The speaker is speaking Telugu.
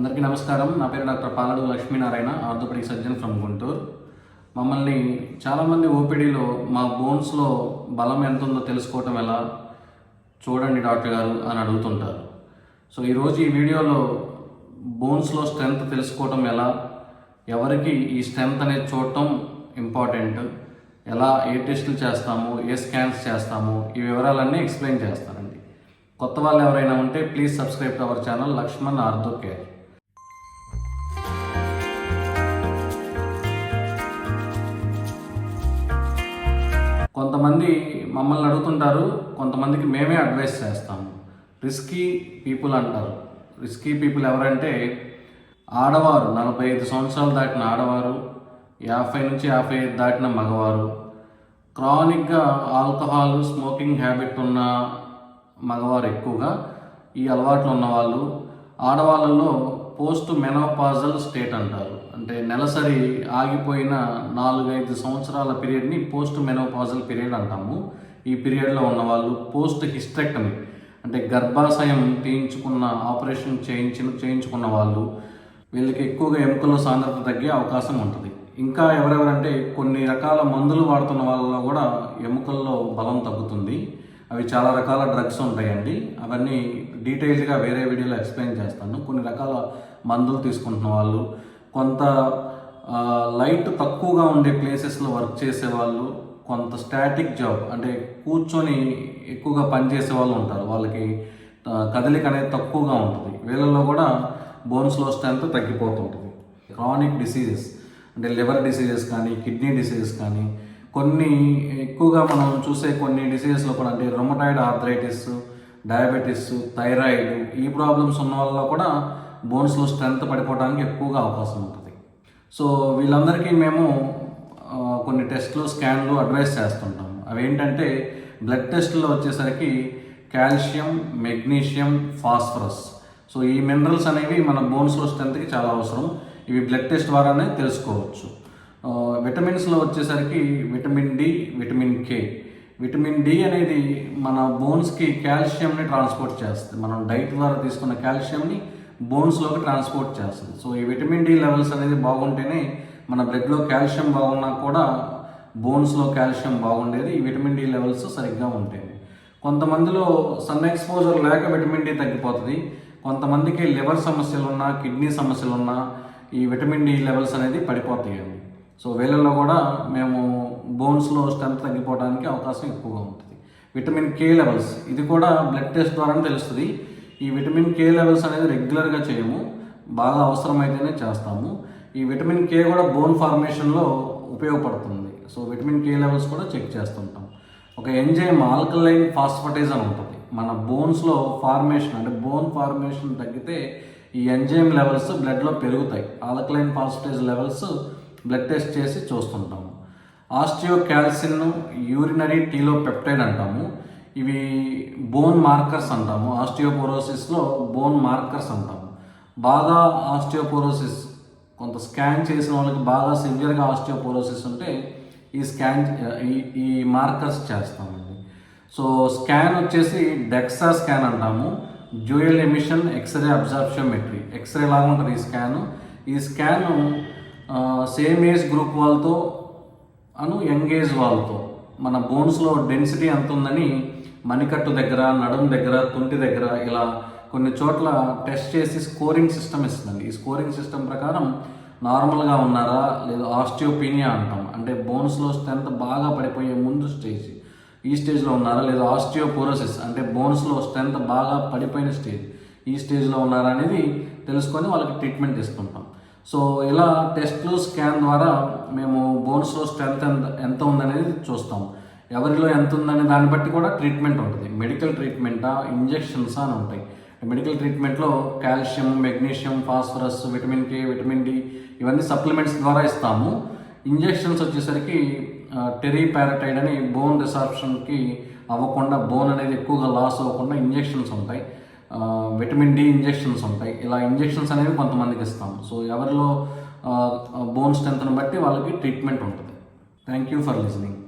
అందరికీ నమస్కారం. నా పేరు doctor Paladu Lakshminarayana orthopaedic surgeon from Guntur. మమ్మల్ని చాలామంది ఓపీడీలో మా బోన్స్లో బలం ఎంత ఉందో తెలుసుకోవటం ఎలా? చూడండి డాక్టర్ గారు అని అడుగుతుంటారు. సో ఈరోజు ఈ వీడియోలో బోన్స్లో స్ట్రెంగ్త్ తెలుసుకోవటం ఎలా? ఎవరికి ఈ స్ట్రెంగ్త్ అనేది చూడటం ఇంపార్టెంట్? ఎలా ఏ టెస్టులు చేస్తాము? ఏ స్కాన్స్ చేస్తాము? ఈ వివరాలన్నీ ఎక్స్ప్లెయిన్ చేస్తానండి. కొత్త వాళ్ళు ఎవరైనా ఉంటే please subscribe to our channel Lakshman ortho care కొంతమంది మమ్మల్ని అడుగుతుంటారు కొంతమందికి మేమే అడ్వైస్ చేస్తాము. రిస్కీ పీపుల్ అంటారు. రిస్కీ పీపుల్ ఎవరంటే ఆడవారు నలభై ఐదు సంవత్సరాలు దాటిన ఆడవారు యాభై నుంచి యాభై ఐదు దాటిన మగవారు క్రానిక్గా ఆల్కహాల్ స్మోకింగ్ హ్యాబిట్ ఉన్న మగవారు ఎక్కువగా ఈ అలవాట్లు ఉన్నవాళ్ళు ఆడవాళ్ళలో పోస్ట్ మెనోపాజల్ స్టేట్ అంటారు. అంటే నెలసరి ఆగిపోయిన నాలుగైదు సంవత్సరాల పీరియడ్ని పోస్ట్ మెనోపాజల్ పీరియడ్ అంటాము. ఈ పీరియడ్లో ఉన్నవాళ్ళు పోస్ట్ హిస్టెక్టమీ అంటే గర్భాశయం తీయించుకున్న ఆపరేషన్ చేయించిన చేయించుకున్న వాళ్ళు వీళ్ళకి ఎక్కువగా ఎముకల సాంద్రత తగ్గే అవకాశం ఉంటుంది. ఇంకా ఎవరెవరంటే కొన్ని రకాల మందులు వాడుతున్న వాళ్ళలో కూడా ఎముకల్లో బలం తగ్గుతుంది. అవి చాలా రకాల డ్రగ్స్ ఉంటాయండి. అవన్నీ డీటెయిల్డ్గా వేరే వీడియోలో ఎక్స్ప్లెయిన్ చేస్తాను. కొన్ని రకాల మందులు తీసుకుంటున్న వాళ్ళు కొంత లైట్ తక్కువగా ఉండే ప్లేసెస్లో వర్క్ చేసే వాళ్ళు కొంత స్టాటిక్ జాబ్ అంటే కూర్చొని ఎక్కువగా పనిచేసే వాళ్ళు ఉంటారు. వాళ్ళకి కదలిక అనేది తక్కువగా ఉంటుంది. వీళ్ళల్లో కూడా బోన్స్లో స్ట్రెంత్ తగ్గిపోతుంటుంది. క్రానిక్ డిసీజెస్ అంటే లివర్ డిసీజెస్ కానీ కిడ్నీ డిసీజెస్ కానీ కొన్ని ఎక్కువగా మనం చూసే కొన్ని డిసీజెస్లో కూడా అంటే రొమటాయిడ్ ఆర్థరైటిస్ డయాబెటీస్ థైరాయిడ్ ఈ ప్రాబ్లమ్స్ ఉన్న వాళ్ళలో కూడా బోన్స్లో స్ట్రెంత్ పడిపోవడానికి ఎక్కువగా అవకాశం ఉంటుంది. సో వీళ్ళందరికీ మేము కొన్ని టెస్ట్లు స్కాన్లు అడ్వైస్ చేస్తుంటాం అవి ఏంటంటే బ్లడ్ టెస్ట్లో వచ్చేసరికి కాల్షియం మెగ్నీషియం ఫాస్ఫరస్. సో ఈ మినరల్స్ అనేవి మన బోన్స్లో స్ట్రెంత్కి చాలా అవసరం. ఇవి బ్లడ్ టెస్ట్ ద్వారానే తెలుసుకోవచ్చు. విటమిన్స్లో వచ్చేసరికి vitamin D vitamin K vitamin D అనేది మన బోన్స్కి కాల్షియంని ట్రాన్స్పోర్ట్ చేస్తుంది. మనం డైట్ ద్వారా తీసుకున్న కాల్షియంని బోన్స్లోకి ట్రాన్స్పోర్ట్ చేస్తుంది. సో ఈ విటమిన్ డి లెవెల్స్ అనేది బాగుంటేనే మన బ్లడ్లో కాల్షియం బాగున్నా కూడా బోన్స్లో కాల్షియం బాగుండేది. ఈ విటమిన్ డి లెవెల్స్ సరిగ్గా ఉంటాయి. కొంతమందిలో సన్ ఎక్స్పోజర్ లేక విటమిన్ డి తగ్గిపోతుంది. కొంతమందికి లివర్ సమస్యలు ఉన్నా కిడ్నీ సమస్యలు ఉన్నా ఈ విటమిన్ డి లెవెల్స్ అనేది పడిపోతాయి సో వేళల్లో కూడా మేము బోన్స్లో స్ట్రెంత్ తగ్గిపోవడానికి అవకాశం ఎక్కువగా ఉంటుంది. విటమిన్ కే లెవెల్స్ ఇది కూడా బ్లడ్ టెస్ట్ ద్వారానే తెలుస్తుంది. ఈ విటమిన్ కే లెవెల్స్ అనేది రెగ్యులర్గా చేయము బాగా అవసరమైతేనే చేస్తాము. ఈ విటమిన్ కే కూడా బోన్ ఫార్మేషన్లో ఉపయోగపడుతుంది. సో విటమిన్ కే లెవెల్స్ కూడా చెక్ చేస్తుంటాం. ఒక ఎంజైమ్ ఆల్కలైన్ ఫాస్ఫటైజ్ అని ఉంటుంది. మన బోన్స్లో ఫార్మేషన్ అంటే బోన్ ఫార్మేషన్ తగ్గితే ఈ ఎంజైమ్ లెవెల్స్ బ్లడ్లో పెరుగుతాయి. Alkaline phosphatase levels blood test చేసి చూస్తుంటాము. Osteocalcin urinary telopeptide అంటాము. ఇవి బోన్ మార్కర్స్ అంటాము. ఆస్టియోపోరోసిస్లో బోన్ మార్కర్స్ అంటాము. బాగా ఆస్టియోపోరోసిస్ కొంత స్కాన్ చేసిన వాళ్ళకి బాగా సివియర్గా ఆస్టియోపోరోసిస్ ఉంటే ఈ స్కాన్ ఈ ఈ మార్కర్స్ చేస్తామండి. సో స్కాన్ వచ్చేసి డెక్సా స్కాన్ అంటాము. Dual emission x-ray absorptiometry x-ray లాగా ఉంటుంది ఈ స్కాన్ ఈ స్కాన్ సేమ్ ఏజ్ గ్రూప్ వాళ్ళతో అను యంగ్ ఏజ్ వాళ్ళతో. మన బోన్స్లో డెన్సిటీ ఎంత ఉందని మణికట్టు దగ్గర నడుం దగ్గర తుంటి దగ్గర ఇలా కొన్ని చోట్ల టెస్ట్ చేసి స్కోరింగ్ సిస్టమ్ ఇస్తుందండి. ఈ స్కోరింగ్ సిస్టమ్ ప్రకారం నార్మల్గా ఉన్నారా లేదా ఆస్టియోపీనియా అంటాం. అంటే బోన్స్లో స్ట్రెంత్ బాగా పడిపోయే ముందు స్టేజ్. ఈ స్టేజ్లో ఉన్నారా లేదా ఆస్టియోపోరోసిస్ అంటే బోన్స్లో స్ట్రెంత్ బాగా పడిపోయిన స్టేజ్. ఈ స్టేజ్లో ఉన్నారా అనేది తెలుసుకొని వాళ్ళకి ట్రీట్మెంట్ తీసుకుంటాం. సో ఇలా టెస్ట్లు స్కాన్ ద్వారా మేము బోన్స్లో స్ట్రెంత్ ఎంత ఎంత ఉందనేది చూస్తాం. ఎవరిలో ఎంత ఉందనే దాన్ని బట్టి కూడా ట్రీట్మెంట్ ఉంటుంది. మెడికల్ ట్రీట్మెంటా ఇంజెక్షన్స్ అని ఉంటాయి. Medical ట్రీట్మెంట్లో calcium magnesium phosphorus vitamin K vitamin D ఇవన్నీ సప్లిమెంట్స్ ద్వారా ఇస్తాము. ఇంజెక్షన్స్ వచ్చేసరికి టెరీ ప్యారటైడ్ అని బోన్ రిసార్ప్షన్కి అవ్వకుండా బోన్ అనేది ఎక్కువగా లాస్ అవ్వకుండా ఇంజెక్షన్స్ ఉంటాయి. విటమిన్ డి ఇంజెక్షన్స్ ఉంటాయి. ఇలా ఇంజెక్షన్స్ అనేవి కొంతమందికి ఇస్తాము. సో ఎవరిలో బోన్ స్ట్రెంత్ని బట్టి వాళ్ళకి ట్రీట్మెంట్ ఉంటుంది. Thank you for listening